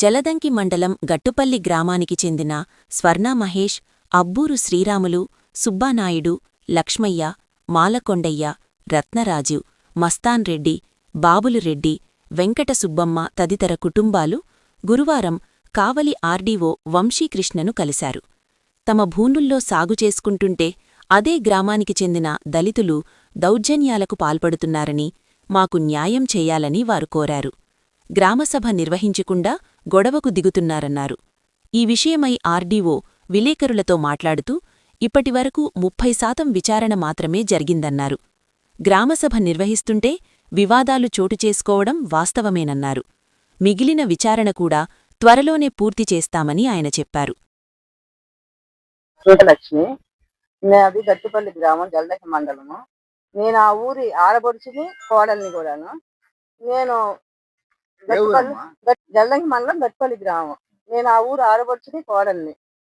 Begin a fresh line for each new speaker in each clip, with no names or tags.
జలదంకి మండలం గట్టుపల్లి గ్రామానికి చెందిన స్వర్ణ మహేష్ అబ్బూరు శ్రీరాములు సుబ్బానాయుడు లక్ష్మయ్య మాలకొండయ్య రత్నరాజు మస్తాన్ రెడ్డి బాబులురెడ్డి వెంకట సుబ్బమ్మ తదితర కుటుంబాలు గురువారం కావలి ఆర్డీఓ వంశీకృష్ణను కలిశారు. తమ భూముల్లో సాగు చేసుకుంటుంటే అదే గ్రామానికి చెందిన దళితులు దౌర్జన్యాలకు పాల్పడుతున్నారని మాకు న్యాయం చేయాలని వారు కోరారు. గ్రామసభ నిర్వహించకుండా గొడవకు దిగుతున్నారన్నారు. ఈ విషయమై ఆర్డీఓ విలేకరులతో మాట్లాడుతూ ఇప్పటివరకు ముప్పై శాతం విచారణ మాత్రమే జరిగిందన్నారు. గ్రామసభ నిర్వహిస్తుంటే వివాదాలు చోటు చేసుకోవడం వాస్తవమేనన్నారు. మిగిలిన విచారణ కూడా త్వరలోనే పూర్తి చేస్తామని ఆయన చెప్పారు.
లక్ష్మి నాది గట్టుపల్లి గ్రామం జలదక మండలము. నేను ఆ ఊరి ఆడపడుచుని కోడల్ని కూడాను. నేను జలదంకి మండలం గట్టుపల్లి గ్రామం. నేను ఆ ఊరు ఆడపడుచుని కోడల్ని.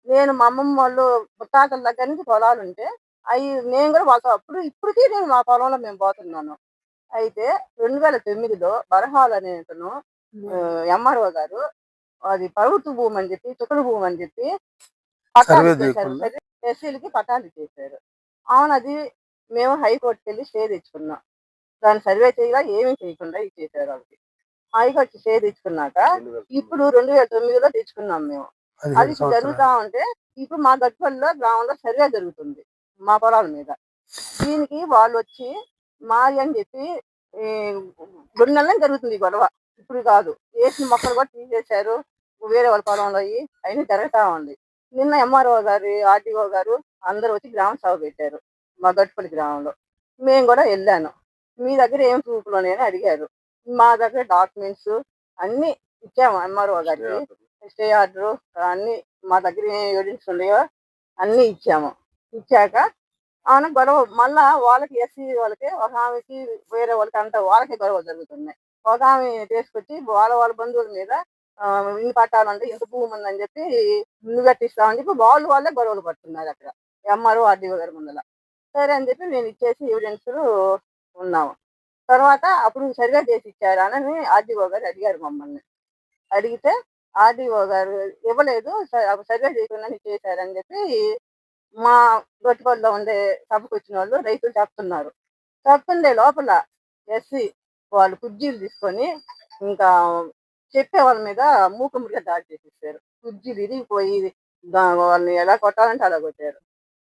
నేను మా అమ్మమ్మ వాళ్ళు ముత్తాతల దగ్గర నుంచి పొలాలు ఉంటే అవి నేను కూడా వాళ్ళతో అప్పుడు ఇప్పటికీ నేను మా పొలంలో మేము పోతున్నాను. అయితే రెండు వేల తొమ్మిదిలో బరహాల్ అనే అతను ఎంఆర్ఓ గారు అది ప్రభుత్వ భూమి అని చెప్పి చుక్కల భూమి అని చెప్పి పట్టాలు చేశారు? ఎస్సీలకి పట్టాలు చేశారు. అవును అది మేము హైకోర్టుకి వెళ్ళి స్టే తెచ్చుకున్నాం. దాన్ని సర్వే చేయగా ఏమీ చేయకుండా ఇచ్చేసారు వాళ్ళకి. హైకోర్టు స్టే తెచ్చుకున్నాక ఇప్పుడు రెండు వేల తొమ్మిదిలో తెచ్చుకున్నాం మేము. అది జరుగుతా ఉంటే ఇప్పుడు మా గట్టుపల్లిలో గ్రామంలో సర్వే జరుగుతుంది మా పొలాల మీద. దీనికి వాళ్ళు వచ్చి మాది అని చెప్పి ఈ, రెండు నెలలు జరుగుతుంది ఈ గొడవ. ఇప్పుడు కాదు. వేసిన మొక్కలు కూడా తీసేశారు వేరే వాళ్ళ పొలంలో అయ్యి అయినా జరుగుతా ఉంది. నిన్న ఎంఆర్ఓ గారు ఆర్టీఓ గారు అందరూ వచ్చి గ్రామ సభ పెట్టారు మా గట్టుపల్లి గ్రామంలో. మేము కూడా వెళ్ళాను. మీ దగ్గర ఏం ప్రూఫ్లు ఉన్నాయని అడిగారు. మా దగ్గర డాక్యుమెంట్స్ అన్ని ఇచ్చాము ఎంఆర్ఓ గారికి స్టే ఆర్డర్ అన్ని మా దగ్గర ఏం ఎవిడెన్స్ ఉన్నాయో అన్ని ఇచ్చాము. ఇచ్చాక అవును గొడవ మళ్ళా వాళ్ళకి ఎస్సీ వాళ్ళకి ఒక ఆమెకి వేరే వాళ్ళకి అంతా వాళ్ళకి గొడవ జరుగుతున్నాయి. ఒక ఆమె తీసుకొచ్చి వాళ్ళ వాళ్ళ బంధువుల మీద ఇన్ని పట్టాలంటే ఇంత భూమి ఉందని చెప్పి నువ్వు కట్టిస్తామని చెప్పి వాళ్ళు వాళ్ళే గొడవలు పడుతున్నారు అక్కడ. ఎంఆర్ఓ ఆర్డీఓ గారి ముందర సరే అని చెప్పి నేను ఇచ్చేసి ఎవిడెన్స్ ఉన్నాము. తర్వాత అప్పుడు సరిగా చేసి ఇచ్చారా అని ఆర్డీఓ గారు అడిగారు మమ్మల్ని. అడిగితే ఆర్డీఓ గారు ఇవ్వలేదు సరిగా చేయకుండా చేశారని చెప్పి మా గొట్టుపల్లిలో ఉండే సభకు వచ్చిన వాళ్ళు రైతులు చెప్తున్నారు. చెప్తుండే లోపల ఎస్సీ వాళ్ళు కుర్జీలు తీసుకొని ఇంకా చెప్పే వాళ్ళ మీద మూకముడిగా దాడి చేసేసారు. కుర్జీలు ఇరిగిపోయి వాళ్ళని ఎలా కొట్టాలంటే అలా కొట్టారు.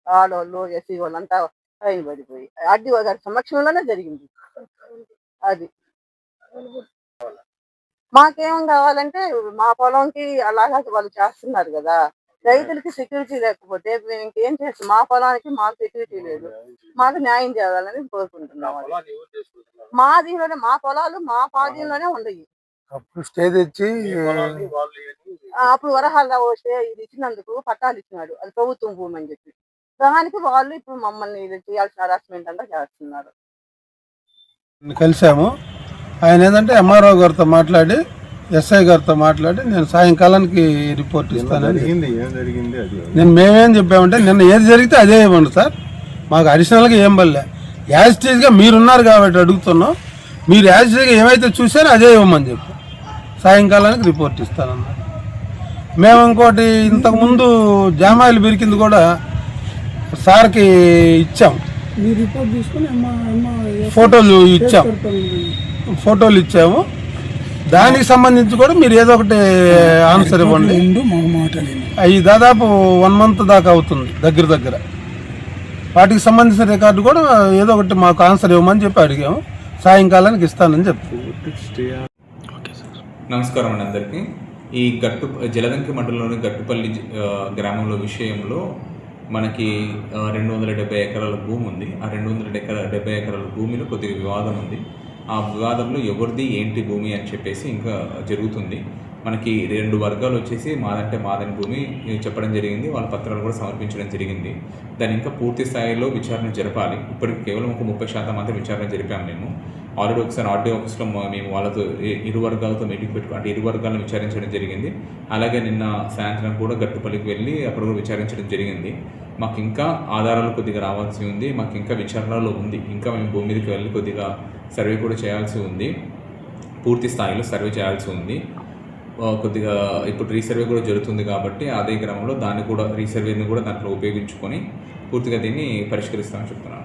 ఆడవాళ్ళు ఎస్సీ వాళ్ళంతా పైన పడిపోయి. ఆర్డీఓ గారి సమక్షంలోనే జరిగింది. అది. మాకేం కావాలంటే మా పొలంకి అలాగా వాళ్ళు చేస్తున్నారు కదా. రైతులకి సెక్యూరిటీ లేకపోతే మేము ఇంకేం చేస్తాం మా పొలానికి మాకు సెక్యూరిటీ లేదు. మాకు న్యాయం చేయాలని కోరుకుంటున్నాం. మా దీనిలోనే మా పొలాలు మా పాదీలోనే ఉన్నాయి.
అప్పుడు స్టే తెచ్చి
ఆ, అప్పుడు వరహాల వస్తే ఇది ఇచ్చినందుకు పట్టాలు ఇచ్చినాడు. అది ప్రభుత్వం భూమి అని చెప్పి. దానికి వాళ్ళు ఇప్పుడు మమ్మల్ని ఇది చేయాల్సిన హరాస్మెంట్ అంతా చేస్తున్నారు.
కలిసాము ఆయన ఏంటంటే ఎంఆర్ఓ గారితో మాట్లాడి ఎస్ఐ గారితో మాట్లాడి నేను సాయంకాలానికి రిపోర్ట్ ఇస్తానని నేను మేమేం చెప్పామంటే నిన్న ఏది జరిగితే అదే ఇవ్వండి సార్. మాకు అడిషనల్గా ఏం బల్లే యాజిటీజ్గా మీరున్నారు కాబట్టి అడుగుతున్నాం. మీరు యాజిటీజ్గా ఏమైతే చూసారో అదే ఇవ్వమని చెప్పి. సాయంకాలానికి రిపోర్ట్ ఇస్తానన్నారు. మేము ఇంకోటి ఇంతకుముందు జామాయిలు బిరికింది కూడా సార్కి ఇచ్చాం.
మీ రిపోర్ట్ తీసుకుని అమ్మ అమ్మ
ఫోటోలు ఇచ్చాం. ఫోటోలు ఇచ్చాము. దానికి సంబంధించి కూడా మీరు ఏదో ఒకటి ఆన్సర్ ఇవ్వండి. అవి దాదాపు వన్ మంత్ దాకా అవుతుంది దగ్గర దగ్గర. వాటికి సంబంధించిన రికార్డు కూడా ఏదో ఒకటి మాకు ఆన్సర్ ఇవ్వమని చెప్పి అడిగాము. సాయంకాలానికి ఇస్తానని చెప్పి
నమస్కారం అండి అందరికీ. ఈ గట్టు జలదంకి మండలంలోని గట్టుపల్లి గ్రామంలో విషయంలో మనకి రెండు వందల డెబ్బై ఎకరాల భూమి ఉంది. ఆ రెండు వందల ఎకరా డెబ్బై ఎకరాల భూమిలో కొద్దిగా వివాదం ఉంది. ఆ వివాదంలో ఎవరిది ఏంటి భూమి అని చెప్పేసి ఇంకా జరుగుతుంది. మనకి రెండు వర్గాలు వచ్చేసి మాదంటే మాదని భూమి చెప్పడం జరిగింది. వాళ్ళ పత్రాలు కూడా సమర్పించడం జరిగింది. దాని ఇంకా పూర్తి స్థాయిలో విచారణ జరపాలి. ఇప్పటికి కేవలం ఒక ముప్పై శాతం మాత్రం విచారణ జరిపాము మేము. ఆల్రెడీ ఒకసారి ఆర్డీ ఆఫీస్లో మేము వాళ్ళతో ఇరు వర్గాలతో మీటింగ్ పెట్టుకు అంటే ఇరు వర్గాలను విచారించడం జరిగింది. అలాగే నిన్న సాయంత్రం కూడా గట్టుపల్లికి వెళ్ళి అక్కడ కూడా విచారించడం జరిగింది. మాకు ఇంకా ఆధారాలు కొద్దిగా రావాల్సి ఉంది. మాకు ఇంకా విచారణలో ఉంది. ఇంకా మేము భూమి మీదకి వెళ్ళి కొద్దిగా సర్వే కూడా చేయాల్సి ఉంది. పూర్తి స్థాయిలో సర్వే చేయాల్సి ఉంది. కొద్దిగా ఇప్పుడు రీసర్వే కూడా జరుగుతుంది కాబట్టి అదే క్రమంలో దాన్ని కూడా రీసర్వేని కూడా దాంట్లో ఉపయోగించుకొని పూర్తిగా దీన్ని పరిష్కరిస్తామని చెప్తున్నాను.